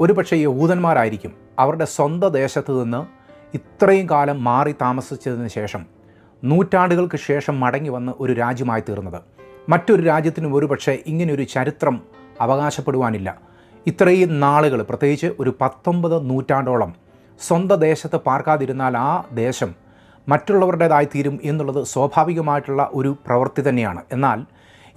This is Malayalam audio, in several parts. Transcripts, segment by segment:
ഒരുപക്ഷെ യഹൂദന്മാരായിരിക്കും അവരുടെ സ്വന്തം ദേശത്ത് നിന്ന് ഇത്രയും കാലം മാറി താമസിച്ചതിന് ശേഷം നൂറ്റാണ്ടുകൾക്ക് ശേഷം മടങ്ങി വന്ന് ഒരു രാജ്യമായി തീർന്നത്. മറ്റൊരു രാജ്യത്തിനും ഒരുപക്ഷെ ഇങ്ങനെയൊരു ചരിത്രം അവകാശപ്പെടുവാനില്ല. ഇത്രയും നാളുകൾ പ്രത്യേകിച്ച് ഒരു പത്തൊമ്പത് നൂറ്റാണ്ടോളം സ്വന്തം ദേശത്ത് പാർക്കാതിരുന്നാൽ ആ ദേശം മറ്റുള്ളവരുടേതായി തീരും എന്നുള്ളത് സ്വാഭാവികമായിട്ടുള്ള ഒരു പ്രവൃത്തി തന്നെയാണ്. എന്നാൽ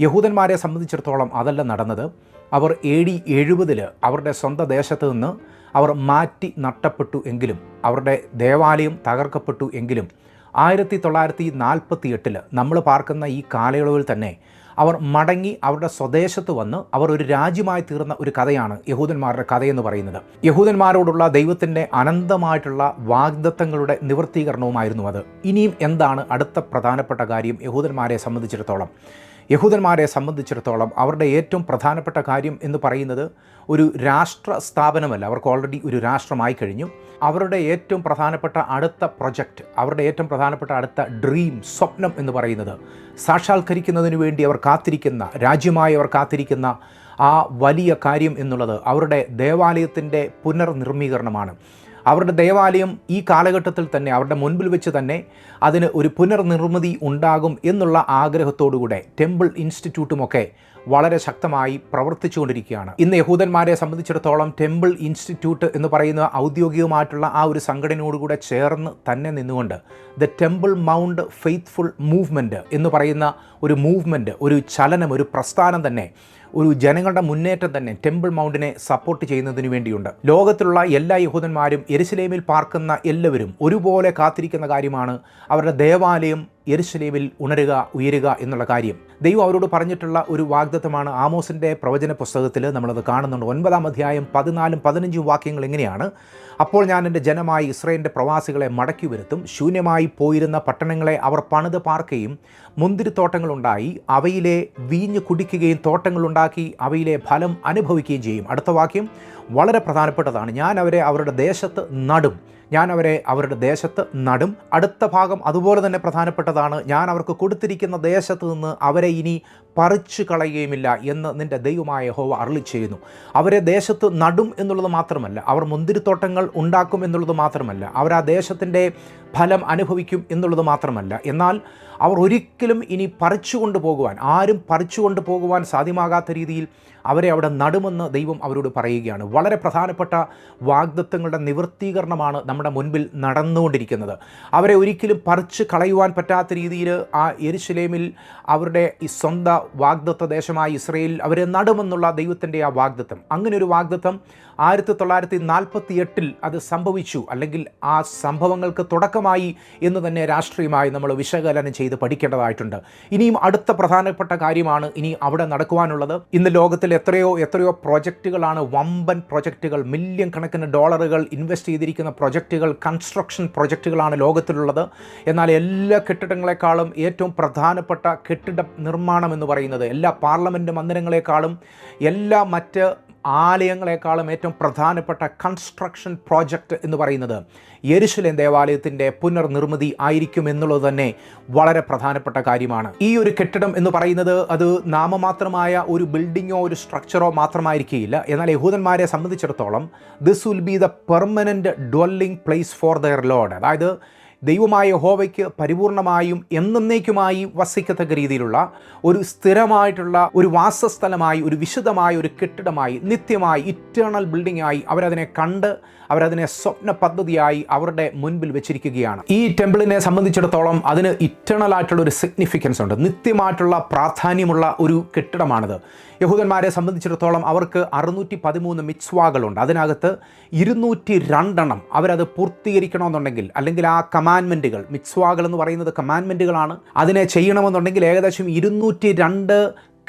യഹൂദന്മാരെ സംബന്ധിച്ചിടത്തോളം അതല്ല നടന്നത്. അവർ എ ഡി എഴുപതിൽ അവരുടെ സ്വന്തം ദേശത്ത് നിന്ന് അവർ മാറ്റി നട്ടപ്പെട്ടു എങ്കിലും അവരുടെ ദേവാലയം തകർക്കപ്പെട്ടു എങ്കിലും ആയിരത്തി തൊള്ളായിരത്തി നാൽപ്പത്തി എട്ടിൽ നമ്മൾ പാർക്കുന്ന ഈ കാലയളവിൽ തന്നെ അവർ മടങ്ങി അവരുടെ സ്വദേശത്ത് വന്ന് അവർ ഒരു രാജ്യമായി തീർന്ന ഒരു കഥയാണ് യഹൂദന്മാരുടെ കഥയെന്ന് പറയുന്നത്. യഹൂദന്മാരോടുള്ള ദൈവത്തിന്റെ അനന്തമായിട്ടുള്ള വാഗ്ദത്തങ്ങളുടെ നിവൃത്തീകരണവുമായിരുന്നു അത്. ഇനിയും എന്താണ് അടുത്ത പ്രധാനപ്പെട്ട കാര്യം യഹൂദന്മാരെ സംബന്ധിച്ചിടത്തോളം? യഹൂദന്മാരെ സംബന്ധിച്ചിടത്തോളം അവരുടെ ഏറ്റവും പ്രധാനപ്പെട്ട കാര്യം എന്ന് പറയുന്നത് ഒരു രാഷ്ട്ര സ്ഥാപനമല്ല അവർക്ക് ഓൾറെഡി ഒരു രാഷ്ട്രമായി കഴിഞ്ഞു. അവരുടെ ഏറ്റവും പ്രധാനപ്പെട്ട അടുത്ത പ്രൊജക്റ്റ് അവരുടെ ഏറ്റവും പ്രധാനപ്പെട്ട അടുത്ത ഡ്രീം സ്വപ്നം എന്ന് പറയുന്നത് സാക്ഷാത്കരിക്കുന്നതിന് വേണ്ടി അവർ കാത്തിരിക്കുന്ന രാജ്യമായി അവർ കാത്തിരിക്കുന്ന ആ വലിയ കാര്യം എന്നുള്ളത് അവരുടെ ദേവാലയത്തിന്റെ പുനർനിർമ്മീകരണമാണ്. അവരുടെ ദേവാലയം ഈ കാലഘട്ടത്തിൽ തന്നെ അവരുടെ മുൻപിൽ വെച്ച് തന്നെ അതിന് ഒരു പുനർനിർമ്മിതി ഉണ്ടാകും എന്നുള്ള ആഗ്രഹത്തോടുകൂടെ ടെമ്പിൾ ഇൻസ്റ്റിറ്റ്യൂട്ടുമൊക്കെ വളരെ ശക്തമായി പ്രവർത്തിച്ചുകൊണ്ടിരിക്കുകയാണ്. ഇന്ന് യഹൂദന്മാരെ സംബന്ധിച്ചിടത്തോളം ടെമ്പിൾ ഇൻസ്റ്റിറ്റ്യൂട്ട് എന്ന് പറയുന്ന ഔദ്യോഗികമായിട്ടുള്ള ആ ഒരു സംഘടനയോടുകൂടെ ചേർന്ന് തന്നെ നിന്നുകൊണ്ട് the Temple Mount Faithful Movement എന്ന് പറയുന്ന ഒരു മൂവ്മെന്റ് ഒരു ചലനം ഒരു പ്രസ്ഥാനം തന്നെ ഒരു ജനങ്ങളുടെ മുന്നേറ്റം തന്നെ ടെമ്പിൾ മൗണ്ടിനെ സപ്പോർട്ട് ചെയ്യുന്നതിന് വേണ്ടിയുണ്ട്. ലോകത്തിലുള്ള എല്ലാ യഹൂദന്മാരും എരുസലേമിൽ പാർക്കുന്ന എല്ലാവരും ഒരുപോലെ കാത്തിരിക്കുന്ന കാര്യമാണ് അവരുടെ ദേവാലയം യെരുശലേമിൽ ഉണരുക ഉയരുക എന്നുള്ള കാര്യം. ദൈവം അവരോട് പറഞ്ഞിട്ടുള്ള ഒരു വാഗ്ദത്തമാണ് ആമോസിന്റെ പ്രവചന പുസ്തകത്തിൽ നമ്മളത് കാണുന്നുണ്ട്. ഒൻപതാം അധ്യായം പതിനാലും പതിനഞ്ചും വാക്യങ്ങൾ എങ്ങനെയാണ്? അപ്പോൾ ഞാൻ എന്റെ ജനമായി ഇസ്രയേലിന്റെ പ്രവാസികളെ മടക്കി വരുത്തും. ശൂന്യമായി പോയിരുന്ന പട്ടണങ്ങളെ അവർ പണിത് പാർക്കുകയും മുന്തിരിത്തോട്ടങ്ങളുണ്ടായി. അവയിലെ വീഞ്ഞ് കുടിക്കുകയും തോട്ടങ്ങളുണ്ടാക്കി അവയിലെ ഫലം അനുഭവിക്കുകയും ചെയ്യും. അടുത്ത വാക്യം വളരെ പ്രധാനപ്പെട്ടതാണ്. ഞാൻ അവരെ അവരുടെ ദേശത്ത് നടും. ഞാൻ അവരെ അവരുടെ ദേശത്ത് നടും. അടുത്ത ഭാഗം അതുപോലെ തന്നെ പ്രധാനപ്പെട്ടതാണ് ഞാൻ അവർക്ക് കൊടുത്തിരിക്കുന്ന ദേശത്ത് നിന്ന് അവരെ ഇനി പറിച്ചു കളയുകയുമില്ല എന്ന് നിന്റെ ദൈവമായ ഹോവ അരളി ചെയ്യുന്നു. അവരെ ദേശത്ത് നടും എന്നുള്ളത് മാത്രമല്ല അവർ മുന്തിരിത്തോട്ടങ്ങൾ ഉണ്ടാക്കും എന്നുള്ളത് മാത്രമല്ല അവർ ആ ദേശത്തിന്റെ ഫലം അനുഭവിക്കും എന്നുള്ളത് മാത്രമല്ല. എന്നാൽ അവർ ഒരിക്കലും ഇനി പറിച്ചു കൊണ്ടുപോകുവാൻ ആരും പറിച്ചു കൊണ്ടുപോകുവാൻ സാധ്യമാകാത്ത രീതിയിൽ അവരെ അവിടെ നടുമെന്ന് ദൈവം അവരോട് പറയുകയാണ്. വളരെ പ്രധാനപ്പെട്ട വാഗ്ദത്വങ്ങളുടെ നിവൃത്തീകരണമാണ് നമ്മുടെ മുൻപിൽ നടന്നുകൊണ്ടിരിക്കുന്നത്. അവരെ ഒരിക്കലും പറിച്ച് കളയുവാൻ പറ്റാത്ത രീതിയിൽ ആ എരുശലേമിൽ അവരുടെ ഈ സ്വന്തം വാഗ്ദത്വ ദേശമായ ഇസ്രയേൽ അവരെ നടുമെന്നുള്ള ദൈവത്തിന്റെ ആ വാഗ്ദത്വം അങ്ങനെ ഒരു വാഗ്ദത്വം ആയിരത്തി തൊള്ളായിരത്തി നാൽപ്പത്തി എട്ടിൽ അത് സംഭവിച്ചു. അല്ലെങ്കിൽ ആ സംഭവങ്ങൾക്ക് തുടക്കമായി എന്ന് തന്നെ രാഷ്ട്രീയമായി നമ്മൾ വിശകലനം ചെയ്ത് പഠിക്കേണ്ടതായിട്ടുണ്ട്. ഇനിയും അടുത്ത പ്രധാനപ്പെട്ട കാര്യമാണ് ഇനി അവിടെ നടക്കുവാനുള്ളത്. ഇന്ന് ലോകത്തിൽ എത്രയോ എത്രയോ പ്രൊജക്റ്റുകളാണ് വമ്പൻ പ്രൊജക്റ്റുകൾ മില്യൺ കണക്കിന് ഡോളറുകൾ ഇൻവെസ്റ്റ് ചെയ്തിരിക്കുന്ന പ്രൊജക്റ്റുകൾ കൺസ്ട്രക്ഷൻ പ്രൊജക്റ്റുകളാണ് ലോകത്തിലുള്ളത്. എന്നാൽ എല്ലാ കെട്ടിടങ്ങളെക്കാളും ഏറ്റവും പ്രധാനപ്പെട്ട കെട്ടിട നിർമ്മാണം എന്ന് പറയുന്നത് എല്ലാ പാർലമെന്റ് മന്ദിരങ്ങളെക്കാളും എല്ലാ മറ്റ് ആലയങ്ങളെക്കാളും ഏറ്റവും പ്രധാനപ്പെട്ട കൺസ്ട്രക്ഷൻ പ്രോജക്റ്റ് എന്ന് പറയുന്നത് യെരുശലേം ദേവാലയത്തിന്റെ പുനർനിർമ്മിതി ആയിരിക്കും എന്നുള്ളത് തന്നെ വളരെ പ്രധാനപ്പെട്ട കാര്യമാണ്. ഈ ഒരു കെട്ടിടം എന്ന് പറയുന്നത് അത് നാമമാത്രമായ ഒരു ബിൽഡിങ്ങോ ഒരു സ്ട്രക്ചറോ മാത്രമായിരിക്കില്ല എന്നാൽ യഹൂദന്മാരെ സംബന്ധിച്ചിടത്തോളം this will be the permanent dwelling place for their Lord അതായത് ദൈവമായ യഹോവയ്ക്ക് പരിപൂർണമായും എന്നേക്കുമായി വസിക്കത്തക്ക രീതിയിലുള്ള ഒരു സ്ഥിരമായിട്ടുള്ള ഒരു വാസസ്ഥലമായി ഒരു വിശുദ്ധമായ ഒരു കെട്ടിടമായി നിത്യമായി ഇറ്റേണൽ ബിൽഡിംഗായി അവരതിനെ കണ്ട് അവരതിനെ സ്വപ്ന പദ്ധതിയായി അവരുടെ മുൻപിൽ വെച്ചിരിക്കുകയാണ്. ഈ ടെമ്പിളിനെ സംബന്ധിച്ചിടത്തോളം അതിന് ഇറ്റേണൽ ആയിട്ടുള്ള ഒരു സിഗ്നിഫിക്കൻസ് ഉണ്ട്. നിത്യമായിട്ടുള്ള പ്രാധാന്യമുള്ള ഒരു കെട്ടിടമാണിത്. യഹൂദന്മാരെ സംബന്ധിച്ചിടത്തോളം അവർക്ക് അറുന്നൂറ്റി പതിമൂന്ന് മിക്സ്വാകളുണ്ട് അതിനകത്ത് ഇരുന്നൂറ്റി രണ്ടെണ്ണം അവരത് പൂർത്തീകരിക്കണമെന്നുണ്ടെങ്കിൽ അല്ലെങ്കിൽ ആ കമാൻമെന്റുകൾ മിക്സ്വാകൾ എന്ന് പറയുന്നത് കമാൻമെന്റുകളാണ് അതിനെ ചെയ്യണമെന്നുണ്ടെങ്കിൽ ഏകദേശം ഇരുന്നൂറ്റി രണ്ട്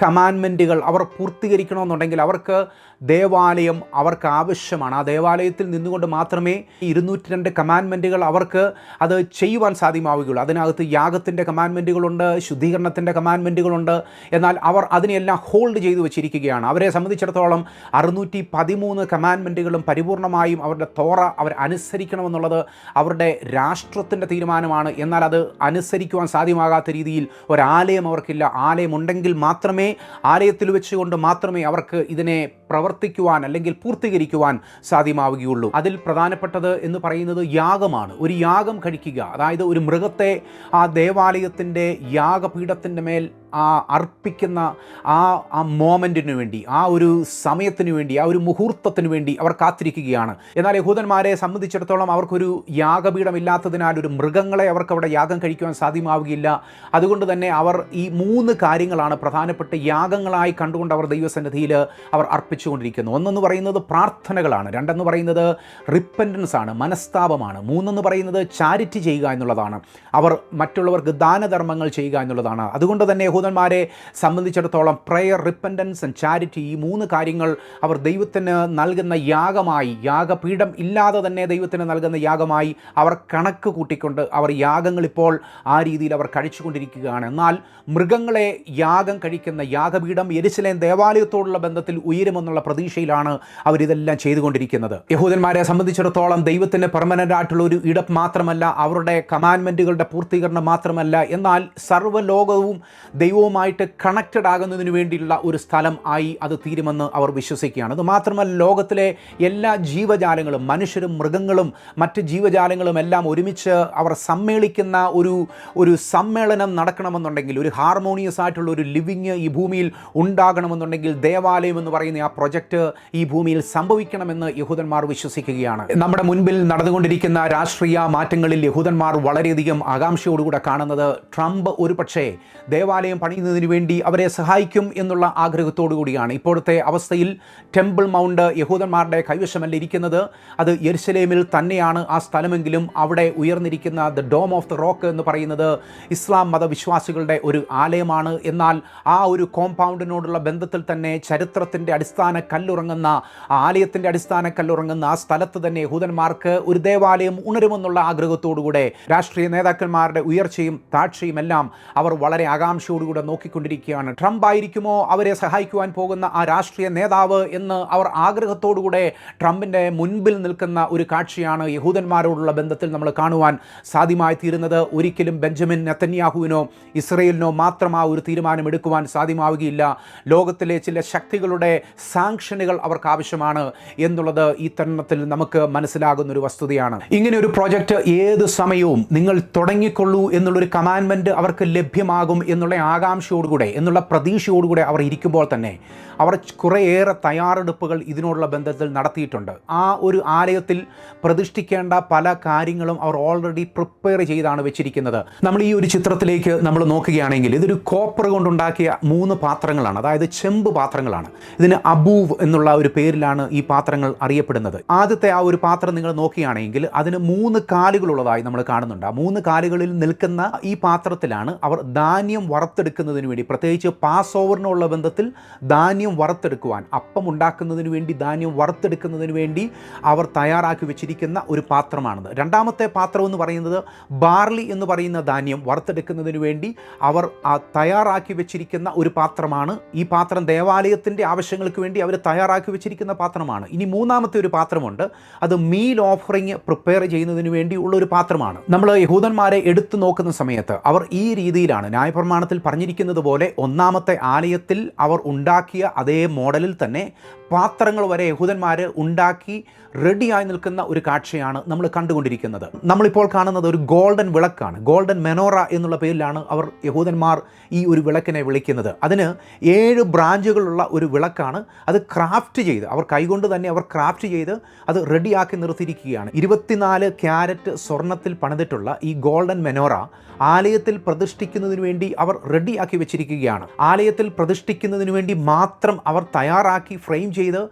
കമാൻമെന്റുകൾ അവർ പൂർത്തീകരിക്കണമെന്നുണ്ടെങ്കിൽ അവർക്ക് ദേവാലയം അവർക്ക് ആവശ്യമാണ്. ആ ദേവാലയത്തിൽ നിന്നുകൊണ്ട് മാത്രമേ ഈ ഇരുന്നൂറ്റി രണ്ട് കമാൻമെന്റുകൾ അവർക്ക് അത് ചെയ്യുവാൻ സാധ്യമാവുകയുള്ളൂ. അതിനകത്ത് യാഗത്തിന്റെ കമാൻമെന്റുകളുണ്ട് ശുദ്ധീകരണത്തിന്റെ കമാൻമെന്റുകളുണ്ട് എന്നാൽ അവർ അതിനെല്ലാം ഹോൾഡ് ചെയ്തു വെച്ചിരിക്കുകയാണ്. അവരെ സംബന്ധിച്ചിടത്തോളം അറുന്നൂറ്റി പതിമൂന്ന് കമാൻമെന്റുകളും പരിപൂർണമായും അവരുടെ തോറ അവർ അനുസരിക്കണമെന്നുള്ളത് അവരുടെ രാഷ്ട്രത്തിന്റെ തീരുമാനമാണ്. എന്നാൽ അത് അനുസരിക്കുവാൻ സാധ്യമാകാത്ത രീതിയിൽ ഒരാലയം അവർക്കില്ല. ആലയമുണ്ടെങ്കിൽ മാത്രമേ ആലയത്തിൽ വെച്ചുകൊണ്ട് മാത്രമേ അവർക്ക് ഇതിനെ പ്രവർത്തി പ്രവർത്തിക്കുവാൻ അല്ലെങ്കിൽ പൂർത്തീകരിക്കുവാൻ സാധ്യമാവുകയുള്ളൂ. അതിൽ പ്രധാനപ്പെട്ടത് എന്ന് പറയുന്നത് യാഗമാണ്. ഒരു യാഗം കഴിക്കുക. അതായത് ഒരു മൃഗത്തെ ആ ദേവാലയത്തിന്റെ യാഗപീഠത്തിന്റെ മേൽ ആ അർപ്പിക്കുന്ന ആ ആ മോമെന്റിന് വേണ്ടി ആ ഒരു സമയത്തിന് വേണ്ടി ആ ഒരു മുഹൂർത്തത്തിന് വേണ്ടി അവർ കാത്തിരിക്കുകയാണ്. എന്നാൽ യഹൂദന്മാരെ സംബന്ധിച്ചിടത്തോളം അവർക്കൊരു യാഗപീഠമില്ലാത്തതിനാൽ ഒരു മൃഗങ്ങളെ അവർക്ക് അവിടെ യാഗം കഴിക്കുവാൻ സാധ്യമാവുകയില്ല. അതുകൊണ്ട് തന്നെ അവർ ഈ മൂന്ന് കാര്യങ്ങളാണ് പ്രധാനപ്പെട്ട യാഗങ്ങളായി കണ്ടുകൊണ്ട് അവർ ദൈവസന്നിധിയിൽ അവർ അർപ്പിച്ചുകൊണ്ടിരിക്കുന്നു. ഒന്നെന്ന് പറയുന്നത് പ്രാർത്ഥനകളാണ് രണ്ടെന്ന് പറയുന്നത് റിപ്പന്റൻസ് ആണ് മനസ്താപമാണ്. മൂന്നെന്ന് പറയുന്നത് ചാരിറ്റി ചെയ്യുക എന്നുള്ളതാണ്. അവർ മറ്റുള്ളവർക്ക് ദാനധർമ്മങ്ങൾ ചെയ്യുക എന്നുള്ളതാണ്. അതുകൊണ്ട് തന്നെ യഹൂദന്മാരെ സംബന്ധിച്ചിടത്തോളം പ്രയർ റിപ്പൻഡൻസ് ആൻഡ് ചാരിറ്റി ഈ മൂന്ന് കാര്യങ്ങൾ അവർ ദൈവത്തിന് നൽകുന്ന യാഗമായി യാഗപീഠം ഇല്ലാതെ തന്നെ ദൈവത്തിന് നൽകുന്ന യാഗമായി അവർ കണക്ക് കൂട്ടിക്കൊണ്ട് അവർ യാഗങ്ങൾ ഇപ്പോൾ ആ രീതിയിൽ അവർ കഴിച്ചുകൊണ്ടിരിക്കുകയാണ്. എന്നാൽ മൃഗങ്ങളെ യാഗം കഴിക്കുന്ന യാഗപീഠം എരിശിലേം ദേവാലയത്തോടുള്ള ബന്ധത്തിൽ ഉയരുമെന്നുള്ള പ്രതീക്ഷയിലാണ് അവരിതെല്ലാം ചെയ്തുകൊണ്ടിരിക്കുന്നത്. യഹൂദന്മാരെ സംബന്ധിച്ചിടത്തോളം ദൈവത്തിന് പെർമനന്റ് ആയിട്ടുള്ള ഒരു ഇടം മാത്രമല്ല അവരുടെ കമാൻമെന്റുകളുടെ പൂർത്തീകരണം മാത്രമല്ല. എന്നാൽ സർവലോകവും ദൈവവുമായിട്ട് കണക്റ്റഡ് ആകുന്നതിന് വേണ്ടിയുള്ള ഒരു സ്ഥലം ആയി അത് തീരുമെന്ന് അവർ വിശ്വസിക്കുകയാണ്. അത് മാത്രമല്ല ലോകത്തിലെ എല്ലാ ജീവജാലങ്ങളും മനുഷ്യരും മൃഗങ്ങളും മറ്റ് ജീവജാലങ്ങളും എല്ലാം ഒരുമിച്ച് അവർ സമ്മേളിക്കുന്ന ഒരു ഒരു സമ്മേളനം നടക്കണമെന്നുണ്ടെങ്കിൽ ഒരു ഹാർമോണിയസ് ആയിട്ടുള്ള ഒരു ലിവിങ് ഈ ഭൂമിയിൽ ഉണ്ടാകണമെന്നുണ്ടെങ്കിൽ ദേവാലയം എന്ന് പറയുന്ന ആ പ്രൊജക്റ്റ് ഈ ഭൂമിയിൽ സംഭവിക്കണമെന്ന് യഹൂദന്മാർ വിശ്വസിക്കുകയാണ്. നമ്മുടെ മുൻപിൽ നടന്നുകൊണ്ടിരിക്കുന്ന രാഷ്ട്രീയ മാറ്റങ്ങളിൽ യഹൂദന്മാർ വളരെയധികം ആകാംക്ഷയോടുകൂടെ കാണുന്നത് ട്രംപ് ഒരു പക്ഷേ ദേവാലയം പണിയുന്നതിന് വേണ്ടി അവരെ സഹായിക്കും എന്നുള്ള ആഗ്രഹത്തോടു കൂടിയാണ് ഇപ്പോഴത്തെ അവസ്ഥയിൽ ടെമ്പിൾ മൗണ്ട് യഹൂദന്മാരുടെ കൈവശമല്ല ഇരിക്കുന്നത്. അത് യെരുസലേമിൽ തന്നെയാണ് ആ സ്ഥലമെങ്കിലും അവിടെ ഉയർന്നിരിക്കുന്ന the Dome of the Rock എന്ന് പറയുന്നത് ഇസ്ലാം മതവിശ്വാസികളുടെ ഒരു ആലയമാണ്. എന്നാൽ ആ ഒരു കോമ്പൗണ്ടിനോടുള്ള ബന്ധത്തിൽ തന്നെ ചരിത്രത്തിന്റെ അടിസ്ഥാന കല്ലുറങ്ങുന്ന ആലയത്തിന്റെ അടിസ്ഥാന കല്ലുറങ്ങുന്ന ആ സ്ഥലത്ത് തന്നെ യഹൂദന്മാർക്ക് ഒരു ദേവാലയം ഉണരുമെന്നുള്ള ആഗ്രഹത്തോടുകൂടെ രാഷ്ട്രീയ നേതാക്കന്മാരുടെ ഉയർച്ചയും താഴ്ചയും എല്ലാം അവർ വളരെ ആകാംക്ഷയോടുകൂടെ നോക്കിക്കൊണ്ടിരിക്കുകയാണ്. ട്രംപ് ആയിരിക്കുമോ അവരെ സഹായിക്കുവാൻ പോകുന്ന ആ രാഷ്ട്രീയ നേതാവ് എന്ന് അവർ ആഗ്രഹത്തോടുകൂടെ ട്രംപിന്റെ മുൻപിൽ നിൽക്കുന്ന ഒരു കാഴ്ചയാണ് യഹൂദന്മാരോടുള്ള ബന്ധത്തിൽ നമ്മൾ കാണുവാൻ സാധ്യമായി തീരുന്നത്. ഒരിക്കലും ബെഞ്ചമിൻ നെത്തന്യാഹുവിനോ ഇസ്രയേലിനോ മാത്രം ആ ഒരു തീരുമാനം എടുക്കുവാൻ സാധ്യമാവുകയില്ല. ലോകത്തിലെ ചില ശക്തികളുടെ സാങ്ഷനുകൾ അവർക്ക് ആവശ്യമാണ് എന്നുള്ളത് ഈ തരണത്തിൽ നമുക്ക് മനസ്സിലാകുന്ന ഒരു വസ്തുതയാണ്. ഇങ്ങനെ ഒരു പ്രോജക്റ്റ് ഏത് സമയവും നിങ്ങൾ തുടങ്ങിക്കൊള്ളൂ എന്നുള്ളൊരു കമാൻമെന്റ് അവർക്ക് ലഭ്യമാകും എന്നുള്ള ആകാംക്ഷയോടുകൂടെ എന്നുള്ള പ്രതീക്ഷയോടുകൂടെ അവർ ഇരിക്കുമ്പോൾ തന്നെ അവർ കുറേയേറെ തയ്യാറെടുപ്പുകൾ ഇതിനോടുള്ള ബന്ധത്തിൽ നടത്തിയിട്ടുണ്ട്. ആ ഒരു ആലയത്തിൽ പ്രതിഷ്ഠിക്കേണ്ട പല കാര്യങ്ങളും അവർ ഓൾറെഡി പ്രിപ്പയർ ചെയ്താണ് വെച്ചിരിക്കുന്നത്. നമ്മൾ ഈ ഒരു ചിത്രത്തിലേക്ക് നമ്മൾ നോക്കുകയാണെങ്കിൽ ഇതൊരു കോപ്പർ കൊണ്ടുണ്ടാക്കിയ മൂന്ന് പാത്രങ്ങളാണ്. അതായത് ചെമ്പ് പാത്രങ്ങളാണ്. ഇതിന് അബൂവ് എന്നുള്ള ഒരു പേരിലാണ് ഈ പാത്രങ്ങൾ അറിയപ്പെടുന്നത്. ആദ്യത്തെ ആ ഒരു പാത്രം നിങ്ങൾ നോക്കുകയാണെങ്കിൽ അതിന് മൂന്ന് കാലുകളുള്ളതായി നമ്മൾ കാണുന്നുണ്ട്. ആ മൂന്ന് കാലുകളിൽ നിൽക്കുന്ന ഈ പാത്രത്തിലാണ് അവർ ധാന്യം വറുത്തെടുക്കുന്നതിന് വേണ്ടി പ്രത്യേകിച്ച് പാസ് ഓവറിനുള്ള ബന്ധത്തിൽ ധാന്യം വറുത്തെടുക്കുവാൻ അപ്പം ഉണ്ടാക്കുന്നതിന് വേണ്ടി ധാന്യം വറുത്തെടുക്കുന്നതിന് വേണ്ടി അവർ തയ്യാറാക്കി വെച്ചിരിക്കുന്ന ഒരു പാത്രമാണത്. രണ്ടാമത്തെ പാത്രം എന്ന് പറയുന്നത് ബാർലി എന്ന് പറയുന്ന ധാന്യം വറുത്തെടുക്കുന്നതിന് വേണ്ടി അവർ തയ്യാറാക്കി വെച്ചിരിക്കുന്ന ഒരു പാത്രമാണ്. ഈ പാത്രം ദേവാലയത്തിന്റെ ആവശ്യങ്ങൾക്ക് വേണ്ടി അവർ തയ്യാറാക്കി വെച്ചിരിക്കുന്ന പാത്രമാണ്. ഇനി മൂന്നാമത്തെ ഒരു പാത്രമുണ്ട്. അത് മീൽ ഓഫറിങ് പ്രിപ്പയർ ചെയ്യുന്നതിന് വേണ്ടിയുള്ള ഒരു പാത്രമാണ്. നമ്മൾ യഹൂദന്മാരെ എടുത്തു നോക്കുന്ന സമയത്ത് അവർ ഈ രീതിയിലാണ് ന്യായപ്രമാണത്തിൽ പറഞ്ഞിരിക്കുന്നത് പോലെ ഒന്നാമത്തെ ആലയത്തിൽ അവർ ഉണ്ടാക്കിയ അതേ മോഡലിൽ തന്നെ പാത്രങ്ങൾ വരെ യഹൂദന്മാർ ഉണ്ടാക്കി റെഡിയായി നിൽക്കുന്ന ഒരു കാഴ്ചയാണ് നമ്മൾ കണ്ടുകൊണ്ടിരിക്കുന്നത്. നമ്മളിപ്പോൾ കാണുന്നത് ഒരു ഗോൾഡൻ വിളക്കാണ്. ഗോൾഡൻ മെനോറ എന്നുള്ള പേരിലാണ് അവർ യഹൂദന്മാർ ഈ ഒരു വിളക്കിനെ വിളിക്കുന്നത്. അതിന് ഏഴ് ബ്രാഞ്ചുകളുള്ള ഒരു വിളക്കാണ് അത് ക്രാഫ്റ്റ് ചെയ്ത് അവർ കൈകൊണ്ട് തന്നെ അവർ ക്രാഫ്റ്റ് ചെയ്ത് അത് റെഡിയാക്കി നിർത്തിയിരിക്കുകയാണ്. ഇരുപത്തിനാല് ക്യാരറ്റ് സ്വർണത്തിൽ പണിതിട്ടുള്ള ഈ ഗോൾഡൻ മെനോറ ആലയത്തിൽ പ്രതിഷ്ഠിക്കുന്നതിന് വേണ്ടി അവർ റെഡിയാക്കി വെച്ചിരിക്കുകയാണ്. ആലയത്തിൽ പ്രതിഷ്ഠിക്കുന്നതിന് വേണ്ടി മാത്രം അവർ തയ്യാറാക്കി ഫ്രെയിം ചെയ്ത്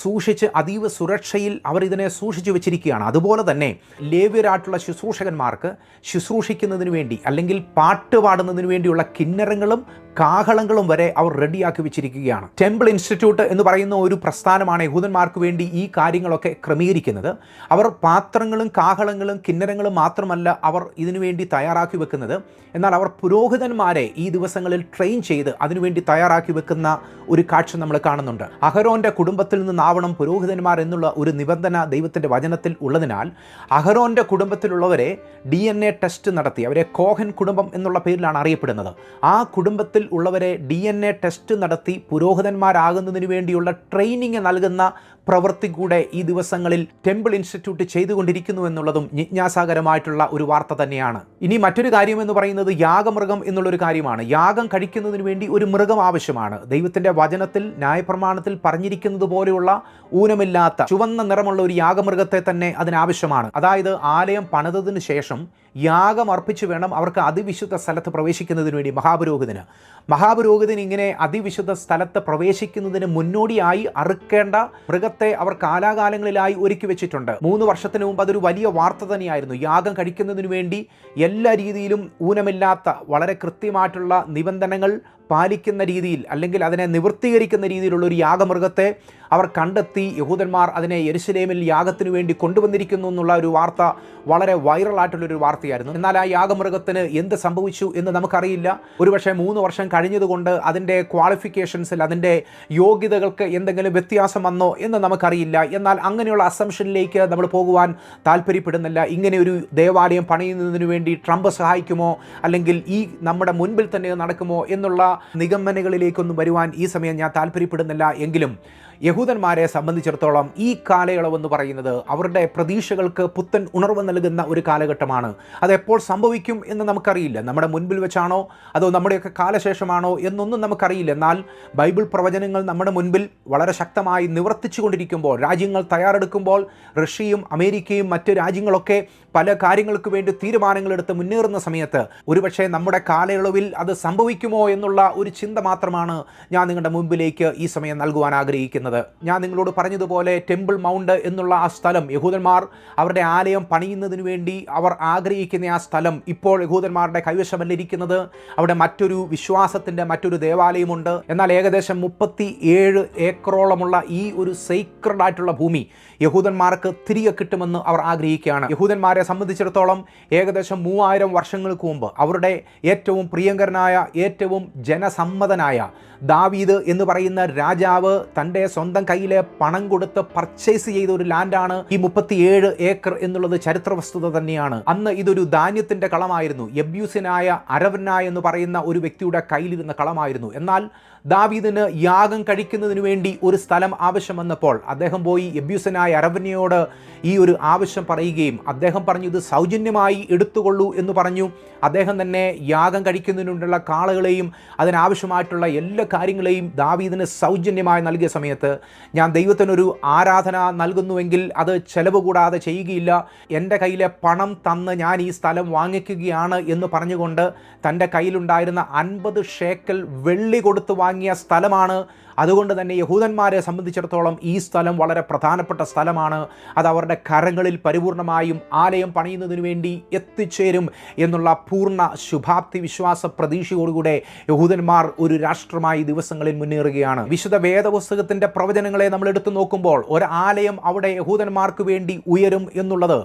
സൂക്ഷിച്ച് അതീവ സുരക്ഷയിൽ അവർ ഇതിനെ സൂക്ഷിച്ചു വെച്ചിരിക്കുകയാണ്. അതുപോലെ തന്നെ ലേവ്യരായിട്ടുള്ള ശുശ്രൂഷകന്മാർക്ക് ശുശ്രൂഷിക്കുന്നതിന് വേണ്ടി അല്ലെങ്കിൽ പാട്ട് പാടുന്നതിന് വേണ്ടിയുള്ള കിന്നരങ്ങളും കാഹളങ്ങളും വരെ അവർ റെഡിയാക്കി വെച്ചിരിക്കുകയാണ്. ടെമ്പിൾ ഇൻസ്റ്റിറ്റ്യൂട്ട് എന്ന് പറയുന്ന ഒരു പ്രസ്ഥാനമാണ് യഹൂദന്മാർക്ക് വേണ്ടി ഈ കാര്യങ്ങളൊക്കെ ക്രമീകരിക്കുന്നത്. അവർ പാത്രങ്ങളും കാഹളങ്ങളും കിന്നരങ്ങളും മാത്രമല്ല അവർ ഇതിനുവേണ്ടി തയ്യാറാക്കി വെക്കുന്നത്. എന്നാൽ അവർ പുരോഹിതന്മാരെ ഈ ദിവസങ്ങളിൽ ട്രെയിൻ ചെയ്ത് അതിനുവേണ്ടി തയ്യാറാക്കി വെക്കുന്ന ഒരു കാഴ്ച നമ്മൾ കാണുന്നുണ്ട്. അഹരോന്റെ കുടുംബത്തിൽ നിന്നാവണം പുരോഹിതന്മാർ എന്നുള്ള ഒരു നിബന്ധന ദൈവത്തിന്റെ വചനത്തിൽ ഉള്ളതിനാൽ അഹരോന്റെ കുടുംബത്തിലുള്ളവരെ ഡി ടെസ്റ്റ് നടത്തി. അവരെ കോഹൻ കുടുംബം എന്നുള്ള പേരിലാണ് അറിയപ്പെടുന്നത്. ആ കുടുംബത്തിൽ ഉള്ളവരെ ഡി എൻ എ ടെസ്റ്റ് നടത്തി പുരോഹിതന്മാരാകുന്നതിന് വേണ്ടിയുള്ള ട്രെയിനിങ് നൽകുന്ന പ്രവൃത്തി കൂടെ ഈ ദിവസങ്ങളിൽ ടെമ്പിൾ ഇൻസ്റ്റിറ്റ്യൂട്ട് ചെയ്തുകൊണ്ടിരിക്കുന്നു എന്നുള്ളതും ജിജ്ഞാസാകരമായിട്ടുള്ള ഒരു വാർത്ത തന്നെയാണ്. ഇനി മറ്റൊരു കാര്യം എന്ന് പറയുന്നത് യാഗമൃഗം എന്നുള്ളൊരു കാര്യമാണ്. യാഗം കഴിക്കുന്നതിന് വേണ്ടി ഒരു മൃഗം ആവശ്യമാണ്. ദൈവത്തിന്റെ വചനത്തിൽ ന്യായപ്രമാണത്തിൽ പറഞ്ഞിരിക്കുന്നത് പോലെയുള്ള ഊനമില്ലാത്ത ചുവന്ന നിറമുള്ള ഒരു യാഗമൃഗത്തെ തന്നെ അതിനാവശ്യമാണ്. അതായത് ആലയം പണിതതിന് ശേഷം യാഗം അർപ്പിച്ചു വേണം അവർക്ക് അതിവിശുദ്ധ സ്ഥലത്ത് പ്രവേശിക്കുന്നതിന് വേണ്ടി മഹാപുരോഹിതന്. മഹാപുരോഹിതൻ ഇങ്ങനെ അതിവിശുദ്ധ സ്ഥലത്ത് പ്രവേശിക്കുന്നതിന് മുന്നോടിയായി അറുക്കേണ്ട മൃഗത്തെ അവർ കാലാകാലങ്ങളിലായി ഒരുക്കി വെച്ചിട്ടുണ്ട്. മൂന്ന് വർഷത്തിന് മുമ്പ് അതൊരു വലിയ വാർത്ത തന്നെയായിരുന്നു. യാഗം കഴിക്കുന്നതിന് വേണ്ടി എല്ലാ രീതിയിലും ഊനമില്ലാത്ത വളരെ കൃത്യമായിട്ടുള്ള നിബന്ധനകൾ പാലിക്കുന്ന രീതിയിൽ അല്ലെങ്കിൽ അതിനെ നിവൃത്തീകരിക്കുന്ന രീതിയിലുള്ള ഒരു യാഗമൃഗത്തെ അവർ കണ്ടെത്തി യഹൂദന്മാർ അതിനെ യരുസലേമിൽ യാഗത്തിനു വേണ്ടി കൊണ്ടുവന്നിരിക്കുന്നു എന്നുള്ള ഒരു വാർത്ത വളരെ വൈറലായിട്ടുള്ളൊരു വാർത്തയായിരുന്നു. എന്നാൽ ആ യാഗമൃഗത്തിന് എന്ത് സംഭവിച്ചു എന്ന് നമുക്കറിയില്ല. ഒരുപക്ഷെ മൂന്ന് വർഷം കഴിഞ്ഞതുകൊണ്ട് അതിന്റെ ക്വാളിഫിക്കേഷൻസിൽ അതിന്റെ യോഗ്യതകൾക്ക് എന്തെങ്കിലും വ്യത്യാസം വന്നോ എന്ന് നമുക്കറിയില്ല. എന്നാൽ അങ്ങനെയുള്ള അസംഷനിലേക്ക് നമ്മൾ പോകുവാൻ താല്പര്യപ്പെടുന്നില്ല. ഇങ്ങനെ ഒരു ദേവാലയം പണിയുന്നതിന് വേണ്ടി ട്രംപ് സഹായിക്കുമോ? അല്ലെങ്കിൽ ഈ നമ്മുടെ മുൻപിൽ തന്നെ നടക്കുമോ? എന്നുള്ള നിഗമനങ്ങളിലേക്കൊന്നും വരുവാൻ ഈ സമയം ഞാൻ താല്പര്യപ്പെടുന്നില്ല എങ്കിലും യഹൂദന്മാരെ സംബന്ധിച്ചിടത്തോളം ഈ കാലയളവെന്ന് പറയുന്നത് അവരുടെ പ്രതീക്ഷകൾക്ക് പുത്തൻ ഉണർവ് നൽകുന്ന ഒരു കാലഘട്ടമാണ്. അതെപ്പോൾ സംഭവിക്കും എന്ന് നമുക്കറിയില്ല. നമ്മുടെ മുൻപിൽ വെച്ചാണോ? അതോ നമ്മുടെയൊക്കെ കാലശേഷമാണോ എന്നൊന്നും നമുക്കറിയില്ല. എന്നാൽ ബൈബിൾ പ്രവചനങ്ങൾ നമ്മുടെ മുൻപിൽ വളരെ ശക്തമായി നിവർത്തിച്ചുകൊണ്ടിരിക്കുമ്പോൾ രാജ്യങ്ങൾ തയ്യാറെടുക്കുമ്പോൾ റഷ്യയും അമേരിക്കയും മറ്റ് രാജ്യങ്ങളൊക്കെ പല കാര്യങ്ങൾക്ക് വേണ്ടി തീരുമാനങ്ങളെടുത്ത് മുന്നേറുന്ന സമയത്ത് ഒരുപക്ഷെ നമ്മുടെ കാലയളവിൽ അത് സംഭവിക്കുമോ എന്നുള്ള ഒരു ചിന്ത മാത്രമാണ് ഞാൻ നിങ്ങളുടെ മുമ്പിലേക്ക് ഈ സമയം നൽകുവാൻ ആഗ്രഹിക്കുന്നത്. ഞാൻ നിങ്ങളോട് പറഞ്ഞതുപോലെ ടെമ്പിൾ മൗണ്ട് എന്നുള്ള ആ സ്ഥലം യഹൂദന്മാർ അവരുടെ ആലയം പണിയുന്നതിന് വേണ്ടി അവർ ആഗ്രഹിക്കുന്ന ആ സ്ഥലം ഇപ്പോൾ യഹൂദന്മാരുടെ കൈവശമല്ല ഇരിക്കുന്നത്. അവിടെ മറ്റൊരു വിശ്വാസത്തിന്റെ മറ്റൊരു ദേവാലയമുണ്ട്. എന്നാൽ ഏകദേശം മുപ്പത്തി ഏഴ് ഏക്കറോളമുള്ള ഈ ഒരു സീക്രഡ് ആയിട്ടുള്ള ഭൂമി യഹൂദന്മാർക്ക് തിരികെ കിട്ടുമെന്ന് അവർ ആഗ്രഹിക്കുകയാണ്. യഹൂദന്മാരെ സംബന്ധിച്ചിടത്തോളം ഏകദേശം മൂവായിരം വർഷങ്ങൾക്ക് മുമ്പ് അവരുടെ ഏറ്റവും പ്രിയങ്കരനായ ഏറ്റവും ജനസമ്മതനായ ദാവീദ് എന്ന് പറയുന്ന രാജാവ് തന്റെ സ്വന്തം കയ്യിലെ പണം കൊടുത്ത് പർച്ചേസ് ചെയ്ത ഒരു ലാൻഡാണ് ഈ മുപ്പത്തിയേഴ് ഏക്കർ എന്നുള്ളത് ചരിത്ര വസ്തുത തന്നെയാണ്. അന്ന് ഇതൊരു ധാന്യത്തിന്റെ കളമായിരുന്നു. എബ്യൂസിനായ അരവനായ എന്ന് പറയുന്ന ഒരു വ്യക്തിയുടെ കയ്യിലിരുന്ന കളമായിരുന്നു. എന്നാൽ ദാവീദിന് യാഗം കഴിക്കുന്നതിന് വേണ്ടി ഒരു സ്ഥലം ആവശ്യം വന്നപ്പോൾ അദ്ദേഹം പോയി എബ്യൂസനായ അരവനയോട് ഈ ഒരു ആവശ്യം പറയുകയും അദ്ദേഹം പറഞ്ഞു ഇത് സൗജന്യമായി എടുത്തുകൊള്ളൂ എന്ന് പറഞ്ഞു. അദ്ദേഹം തന്നെ യാഗം കഴിക്കുന്നതിനുള്ള കാളകളെയും അതിനാവശ്യമായിട്ടുള്ള എല്ലാ കാര്യങ്ങളെയും ദാവീദിന് സൗജന്യമായി നൽകിയ സമയത്ത് ഞാൻ ദൈവത്തിനൊരു ആരാധന നൽകുന്നുവെങ്കിൽ അത് ചെലവ് കൂടാതെ ചെയ്യുകയില്ല. എന്റെ കയ്യിലെ പണം തന്ന് ഞാൻ ഈ സ്ഥലം വാങ്ങിക്കുകയാണ് എന്ന് പറഞ്ഞുകൊണ്ട് തന്റെ കയ്യിലുണ്ടായിരുന്ന അൻപത് ഷേക്കൽ വെള്ളി കൊടുത്ത് വാങ്ങിയ സ്ഥലമാണ്. അതുകൊണ്ട് തന്നെ യഹൂദന്മാരെ സംബന്ധിച്ചിടത്തോളം ഈ സ്ഥലം വളരെ പ്രധാനപ്പെട്ട സ്ഥലമാണ്. അത് അവരുടെ കരങ്ങളിൽ പരിപൂർണമായും ആലയം പണിയുന്നതിന് വേണ്ടി എത്തിച്ചേരും എന്നുള്ള പൂർണ ശുഭാപ്തി വിശ്വാസ പ്രതീക്ഷയോടുകൂടെ യഹൂദന്മാർ ഒരു രാഷ്ട്രമായി ദിവസങ്ങളിൽ മുന്നേറുകയാണ്. വിശുദ്ധ വേദപുസ്തകത്തിന്റെ പ്രവചനങ്ങളെ നമ്മൾ എടുത്തു നോക്കുമ്പോൾ ഒരു ആലയം അവിടെ യഹൂദന്മാർക്ക് വേണ്ടി ഉയരും എന്നുള്ളത്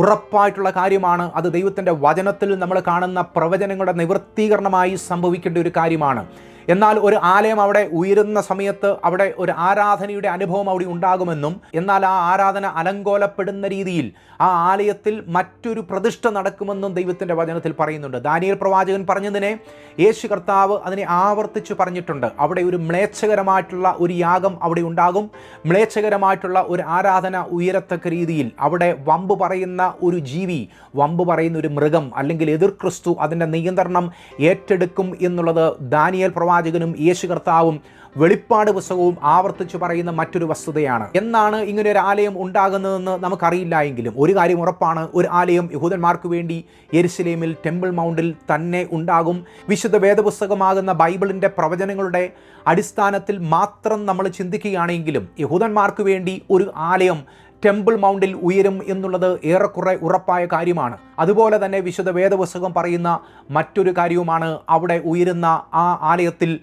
ഉറപ്പായിട്ടുള്ള കാര്യമാണ്. അത് ദൈവത്തിന്റെ വചനത്തിൽ നമ്മൾ കാണുന്ന പ്രവചനങ്ങളുടെ നിവൃത്തീകരണമായി സംഭവിക്കേണ്ട ഒരു കാര്യമാണ്. എന്നാൽ ഒരു ആലയം അവിടെ ഉയരുന്ന സമയത്ത് അവിടെ ഒരു ആരാധനയുടെ അനുഭവം അവിടെ ഉണ്ടാകുമെന്നും എന്നാൽ ആ ആരാധന അലങ്കോലപ്പെടുന്ന രീതിയിൽ ആ ആലയത്തിൽ മറ്റൊരു പ്രതിഷ്ഠ നടക്കുമെന്നും ദൈവത്തിന്റെ വചനത്തിൽ പറയുന്നുണ്ട്. ദാനിയൽ പ്രവാചകൻ പറഞ്ഞതിനെ യേശു കർത്താവ് അതിനെ ആവർത്തിച്ച് പറഞ്ഞിട്ടുണ്ട്. അവിടെ ഒരു മ്ലേച്ഛകരമായിട്ടുള്ള ഒരു യാഗം അവിടെ ഉണ്ടാകും. മ്ലേച്ഛകരമായിട്ടുള്ള ഒരു ആരാധന ഉയരത്തക്ക രീതിയിൽ അവിടെ വമ്പ് പറയുന്ന ഒരു ജീവി വമ്പ് പറയുന്ന ഒരു മൃഗം അല്ലെങ്കിൽ എതിർ ക്രിസ്തു അതിന്റെ നിയന്ത്രണം ഏറ്റെടുക്കും എന്നുള്ളത് ദാനിയൽ പ്രവാചകനും യേശു കർത്താവും വെളിപ്പാട് പുസ്തകവും ആവർത്തിച്ചു പറയുന്ന മറ്റൊരു വസ്തുതയാണ്. എന്നാണ് ഇങ്ങനെ ഒരു ആലയം ഉണ്ടാകുന്നതെന്ന് നമുക്കറിയില്ല എങ്കിലും ഒരു കാര്യം ഉറപ്പാണ്. ഒരു ആലയം യഹൂദന്മാർക്ക് വേണ്ടി യെരുസലേമിൽ ടെമ്പിൾ മൗണ്ടിൽ തന്നെ ഉണ്ടാകും. വിശുദ്ധ വേദപുസ്തകമാകുന്ന ബൈബിളിന്റെ പ്രവചനങ്ങളുടെ അടിസ്ഥാനത്തിൽ മാത്രം നമ്മൾ ചിന്തിക്കുകയാണെങ്കിലും യഹൂദന്മാർക്ക് വേണ്ടി ഒരു ആലയം ടെമ്പിൾ മൗണ്ടിൽ ഉയരും എന്നുള്ളത് ഏറെക്കുറെ ഉറപ്പായ കാര്യമാണ്. അതുപോലെ തന്നെ വിശുദ്ധ വേദപുസ്തകം പറയുന്ന മറ്റൊരു കാര്യവുമാണ് അവിടെ ഉയരുന്ന ആ ആലയത്തിൽ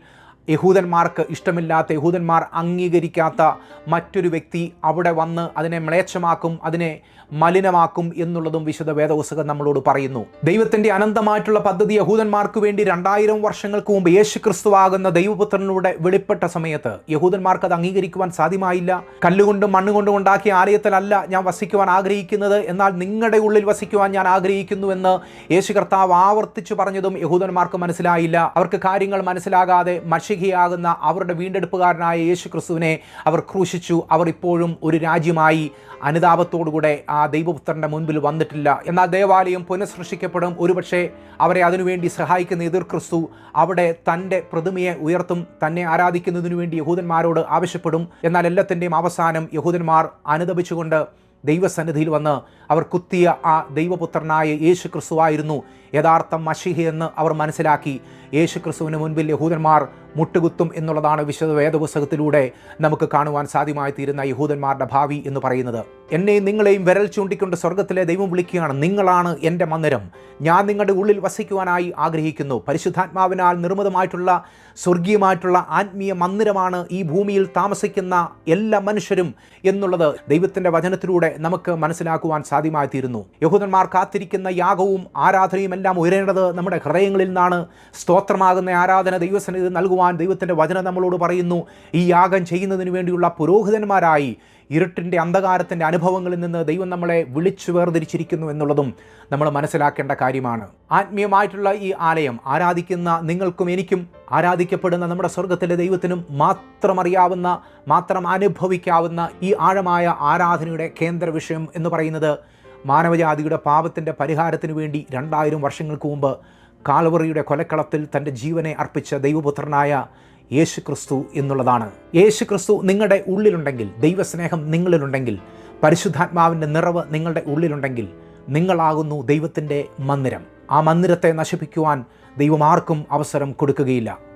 യഹൂദന്മാർക്ക് ഇഷ്ടമില്ലാത്ത യഹൂദന്മാർ അംഗീകരിക്കാത്ത മറ്റൊരു വ്യക്തി അവിടെ വന്ന് അതിനെ മ്ലേച്ഛമാക്കും അതിനെ മലിനമാക്കും എന്നുള്ളതും വിശുദ്ധ വേദപുസ്തകം നമ്മളോട് പറയുന്നു. ദൈവത്തിന്റെ അനന്തമായിട്ടുള്ള പദ്ധതി യഹൂദന്മാർക്ക് വേണ്ടി രണ്ടായിരം വർഷങ്ങൾക്ക് മുമ്പ് യേശു ക്രിസ്തുവാകുന്ന ദൈവപുത്രനിലൂടെ വെളിപ്പെട്ട സമയത്ത് യഹൂദന്മാർക്ക് അത് അംഗീകരിക്കുവാൻ സാധ്യമായില്ല. കല്ലുകൊണ്ടും മണ്ണുകൊണ്ടും ഉണ്ടാക്കിയ ആലയത്തിലല്ല ഞാൻ വസിക്കുവാൻ ആഗ്രഹിക്കുന്നത്. എന്നാൽ നിങ്ങളുടെ ഉള്ളിൽ വസിക്കുവാൻ ഞാൻ ആഗ്രഹിക്കുന്നുവെന്ന് യേശു കർത്താവ് ആവർത്തിച്ചു പറഞ്ഞതും യഹൂദന്മാർക്ക് മനസ്സിലായില്ല. അവർക്ക് കാര്യങ്ങൾ മനസ്സിലാകാതെ മഷികയാകുന്ന അവരുടെ വീണ്ടെടുപ്പുകാരനായ യേശു ക്രിസ്തുവിനെ അവർ ക്രൂശിച്ചു. അവർ ഇപ്പോഴും ഒരു രാജ്യമായി അനുതാപത്തോടുകൂടെ ആ ദൈവപുത്രന്റെ മുൻപിൽ വന്നിട്ടില്ല. എന്നാൽ ദേവാലയം പുനഃസൃഷ്ടിക്കപ്പെടും. ഒരുപക്ഷെ അവരെ അതിനുവേണ്ടി സഹായിക്കുന്ന എതിർ ക്രിസ്തു അവിടെ തന്റെ പ്രതിമയെ ഉയർത്തും. തന്നെ ആരാധിക്കുന്നതിനു വേണ്ടി യഹൂദന്മാരോട് ആവശ്യപ്പെടും. എന്നാൽ എല്ലാത്തിന്റെയും അവസാനം യഹൂദന്മാർ അനുദപിച്ചുകൊണ്ട് ദൈവസന്നിധിയിൽ വന്ന് അവർ കുത്തിയ ആ ദൈവപുത്രനായ യേശു ക്രിസ്തുവായിരുന്നു യഥാർത്ഥ മഷിഹി എന്ന് അവർ മനസ്സിലാക്കി. യേശു ക്രിസ്തുവിന് മുൻപിൽ യഹൂദന്മാർ മുട്ടുകുത്തും എന്നുള്ളതാണ് വിശുദ്ധ വേദപുസ്തകത്തിലൂടെ നമുക്ക് കാണുവാൻ സാധ്യമായി തീരുന്ന യഹൂദന്മാരുടെ ഭാവി എന്ന് പറയുന്നത്. എന്നെയും നിങ്ങളെയും വിരൽ ചൂണ്ടിക്കൊണ്ട് സ്വർഗത്തിലെ ദൈവം വിളിക്കുകയാണ്. നിങ്ങളാണ് എന്റെ മന്ദിരം. ഞാൻ നിങ്ങളുടെ ഉള്ളിൽ വസിക്കുവാനായി ആഗ്രഹിക്കുന്നു. പരിശുദ്ധാത്മാവിനാൽ നിർമ്മിതമായിട്ടുള്ള സ്വർഗീയമായിട്ടുള്ള ആത്മീയ മന്ദിരമാണ് ഈ ഭൂമിയിൽ താമസിക്കുന്ന എല്ലാ മനുഷ്യരും എന്നുള്ളത് ദൈവത്തിന്റെ വചനത്തിലൂടെ നമുക്ക് മനസ്സിലാക്കുവാൻ സാധ്യമായി തീരുന്നു യഹൂദന്മാർ കാത്തിരിക്കുന്ന യാഗവും ആരാധനയും എല്ലാം ഉയരേണ്ടത് നമ്മുടെ ഹൃദയങ്ങളിൽ നിന്നാണ്. സ്തോത്രമാകുന്ന ആരാധന ദൈവസന്നിധി നൽകുവാൻ ദൈവത്തിന്റെ വചനം നമ്മളോട് പറയുന്നു. ഈ യാഗം ചെയ്യുന്നതിന് വേണ്ടിയുള്ള പുരോഹിതന്മാരായി ഇരുട്ടിന്റെ അന്ധകാരത്തിന്റെ അനുഭവങ്ങളിൽ നിന്ന് ദൈവം നമ്മളെ വിളിച്ചു വേർതിരിച്ചിരിക്കുന്നു എന്നുള്ളതും നമ്മൾ മനസ്സിലാക്കേണ്ട കാര്യമാണ്. ആത്മീയമായിട്ടുള്ള ഈ ആലയം ആരാധിക്കുന്ന നിങ്ങൾക്കും എനിക്കും ആരാധിക്കപ്പെടുന്ന നമ്മുടെ സ്വർഗത്തിലെ ദൈവത്തിനും മാത്രമറിയാവുന്ന മാത്രം അനുഭവിക്കാവുന്ന ഈ ആഴമായ ആരാധനയുടെ കേന്ദ്ര വിഷയം എന്ന് പറയുന്നത് മാനവജാതിയുടെ പാപത്തിന്റെ പരിഹാരത്തിന് വേണ്ടി രണ്ടായിരം വർഷങ്ങൾക്ക് മുമ്പ് കാൽവറിയുടെ കൊലക്കളത്തിൽ തന്റെ ജീവനെ അർപ്പിച്ച ദൈവപുത്രനായ യേശു ക്രിസ്തു എന്നുള്ളതാണ്. യേശു ക്രിസ്തു നിങ്ങളുടെ ഉള്ളിലുണ്ടെങ്കിൽ ദൈവസ്നേഹം നിങ്ങളിലുണ്ടെങ്കിൽ പരിശുദ്ധാത്മാവിന്റെ നിറവ് നിങ്ങളുടെ ഉള്ളിലുണ്ടെങ്കിൽ നിങ്ങളാകുന്നു ദൈവത്തിന്റെ മന്ദിരം. ആ മന്ദിരത്തെ നശിപ്പിക്കുവാൻ ദൈവമാർക്കും അവസരം കൊടുക്കുകയില്ല.